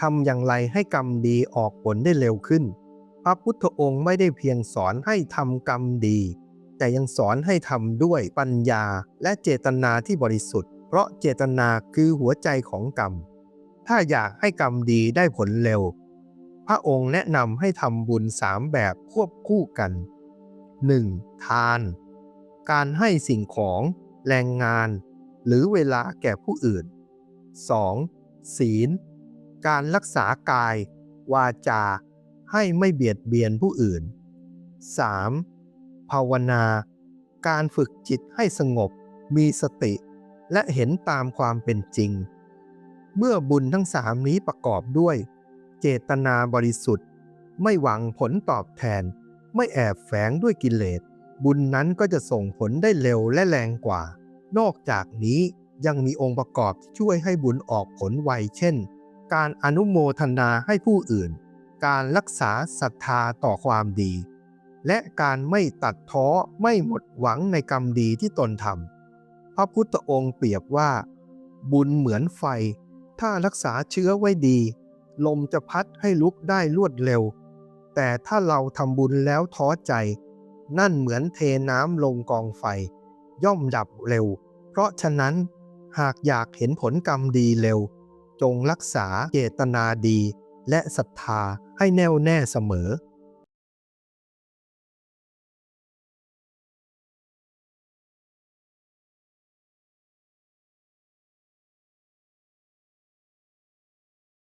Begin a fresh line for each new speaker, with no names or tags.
ทำอย่างไรให้กรรมดีออกผลได้เร็วขึ้น พระพุทธองค์ไม่ได้เพียงสอนให้ทำกรรมดี แต่ยังสอนให้ทำด้วยปัญญาและเจตนาที่บริสุทธิ์ เพราะเจตนาคือหัวใจของกรรม ถ้าอยากให้กรรมดีได้ผลเร็ว พระองค์แนะนำให้ทำบุญสามแบบควบคู่กัน 1. ทาน การให้สิ่งของแรงงาน หรือเวลาแก่ผู้อื่น 2. ศีล การรักษากาย วาจา ให้ไม่เบียดเบียนผู้อื่น 3. ภาวนา การฝึกจิตให้สงบ มีสติ และเห็นตามความเป็นจริง เมื่อบุญทั้งสามนี้ประกอบด้วย เจตนาบริสุทธิ์ ไม่หวังผลตอบแทน ไม่แอบแฝงด้วยกิเลส บุญนั้นก็จะส่งผลได้เร็วและแรงกว่า นอกจากนี้ยังมีองค์ประกอบที่ช่วยให้บุญออกผลไวเช่น การอนุโมทนาให้ผู้อื่น การรักษาศรัทธาต่อความดี และการไม่ตัดท้อไม่หมดหวังในกรรมดีที่ตนทำพระพุทธองค์เปรียบว่า บุญเหมือนไฟ ถ้ารักษาเชื้อไว้ดี ลมจะพัดให้ลุกได้รวดเร็ว แต่ถ้าเราทำบุญแล้วท้อใจ นั่นเหมือนเทน้ำลงกองไฟ ย่อมดับเร็ว เพราะฉะนั้นหากอยากเห็นผลกรรมดีเร็ว จงรักษาเจตนาดี และศรัทธาให้แน่วแน่เสมอ